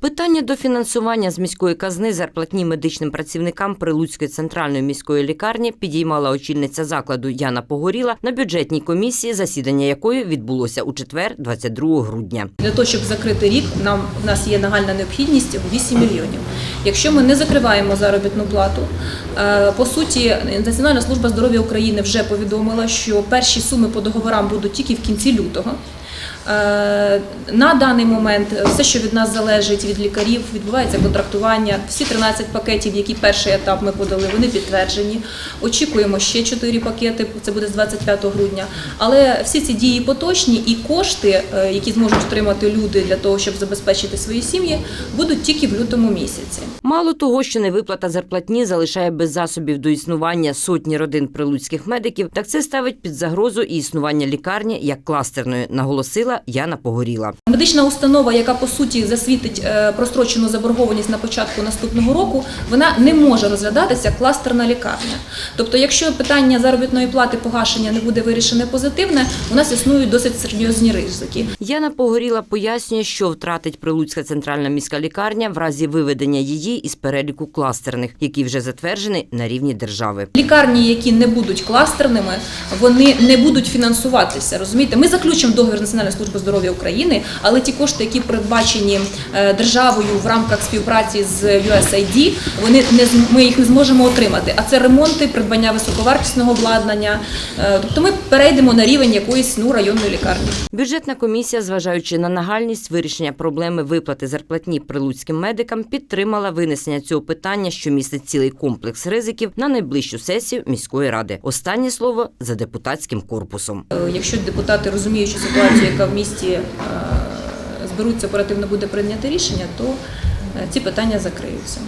Питання дофінансування з міської казни зарплатні медичним працівникам Прилуцької центральної міської лікарні підіймала очільниця закладу Яна Погоріла на бюджетній комісії, засідання якої відбулося у четвер, 22 грудня. Для того, щоб закрити рік, нам у нас є нагальна необхідність в 8 мільйонів. Якщо ми не закриваємо заробітну плату, е, по суті, Національна служба здоров'я України вже повідомила, що перші суми по договорам будуть тільки в кінці лютого. Е, На даний момент все, що від нас залежить від лікарів, відбувається контрактування. Всі 13 пакетів, які перший етап ми подали, вони підтверджені. Очікуємо ще 4 пакети. Це буде з 25 грудня. Але всі ці дії поточні і кошти, е, які зможуть отримати люди для того, щоб забезпечити свої сім'ї, будуть тільки в лютому місяці. Мало того, що невиплата зарплатні залишає без засобів до існування сотні родин прилуцьких медиків, так це ставить під загрозу і існування лікарні як кластерної, наголосила Яна Погоріла. Медична установа, яка по суті засвітить е, прострочену заборгованість на початку наступного року, вона не може розглядатися як кластерна лікарня. Тобто, якщо питання заробітної плати погашення не буде вирішене позитивне, у нас існують досить серйозні ризики. Яна Погоріла пояснює, що втратить Прилуцька центральна міська лікарня в разі виведення її із переліку кластерних, який вже затверджений на рівні держави. Лікарні, які не будуть кластерними, вони не будуть фінансуватися. Розумієте, ми заключимо договір Національної служби здоров'я України, але ті кошти, які передбачені е, державою в рамках співпраці з USAID, вони не ми їх не зможемо отримати. А це ремонти, придбання високовартісного обладнання. Е, Тобто ми перейдемо на рівень якоїсь ну районної лікарні. Бюджетна комісія, зважаючи на нагальність вирішення проблеми виплати зарплатні прилуцьким медикам, підтримала винесення цього питання, що містить цілий комплекс ризиків, на найближчу сесію міської ради. Останнє слово за депутатським корпусом. Е, Якщо депутати розуміючи ситуацію, яка в місті е, зберуться оперативно буде прийняти рішення, то е, ці питання закриються.